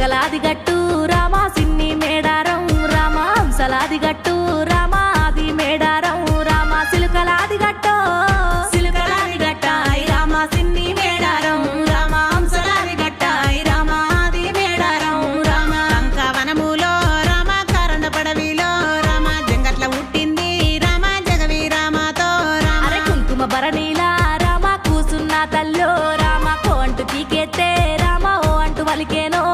కలాది గట్టు రామా సిన్ని మేడారం రామా సలాది గట్టు రామా అది మేడారం రామా సిలుకలాది గట్టు సిలుకలాది గట్టాయి రామా సిన్ని మేడారం రామా హంసలాది గట్టాయి రామా అది మేడారం రామా లంక వనములో రామ కరణ పడవిలో రామ జంగట్ల పుట్టింది రామ జగవి రామతో రామ కుంకుమ భరణీలా రామ కూసున్న తల్లో రామ కోంటు పీకెత్తే రామ ఓ అంటూ వలికేనో.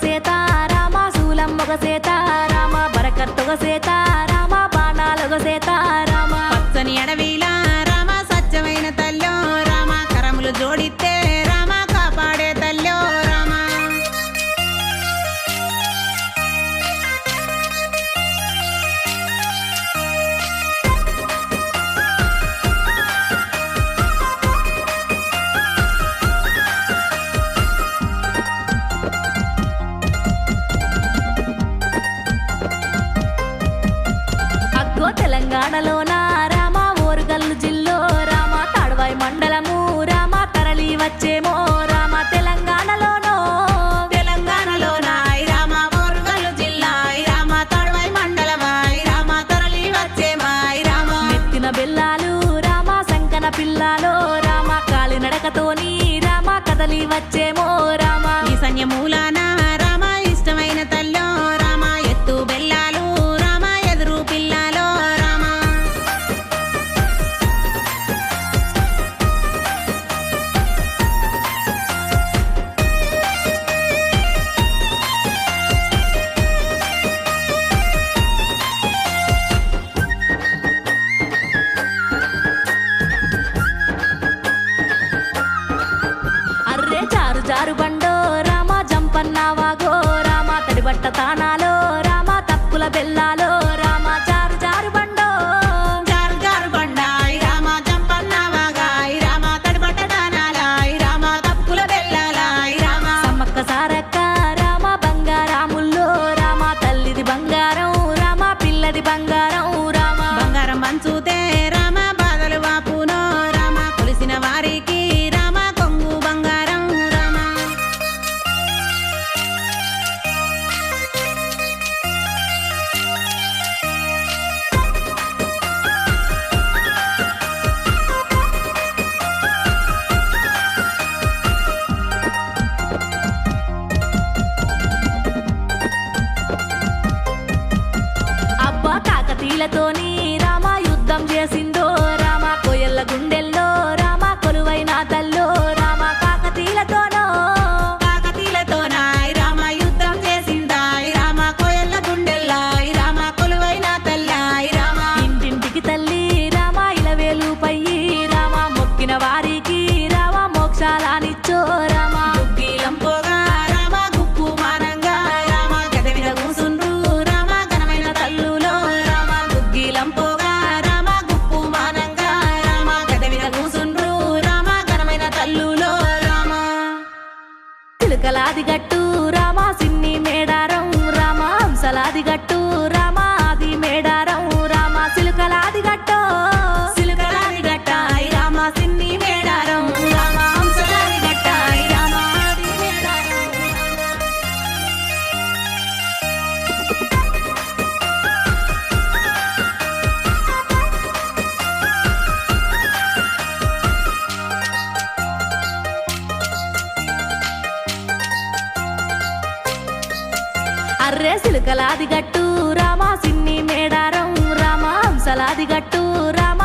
సీతారామ శూలం ఒక సీతారామ బరకత్ ఒక సీతారామ. చెల్లాలు రామ సంకన పిల్లాలో రామ కాలినడకతోని రామ కదలి వచ్చేమో தானா కర్రే సిలుకలాది గట్టు రామా సిన్ని మేడారం రామా హంసలాది గట్టు రామ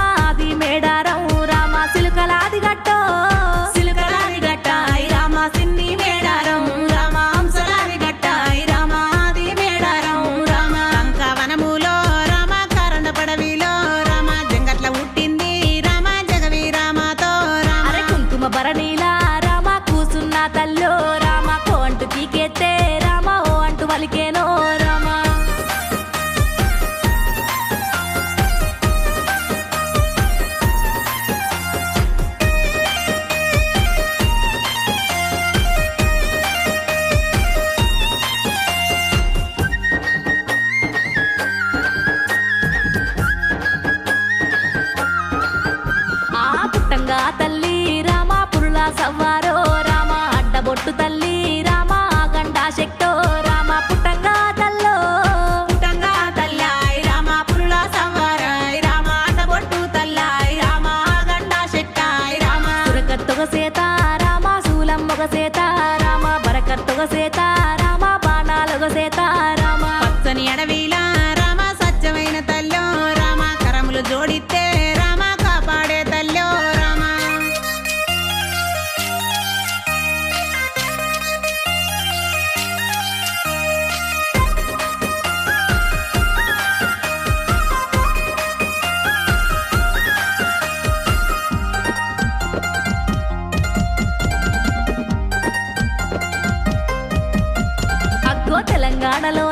తల్లి రామా పురులా సవ్వారో రామా అడ్డబొట్టు తల్లి రామా గండా శక్తో రామా పుట్టంగా తల్లో. పుట్టంగా తల్లాయి రామా పురులా సవ్వారాయ్ రామా అడ్డబొట్టు తల్లాయి రామా గండా శక్తాయ్ రామా. సురకత్తొగ సేత రామా శూలమ్మొగ సేత రామా బరకత్తొగ సేత రామా బాణాలొగ సేత అగ్గో తెలంగాణలో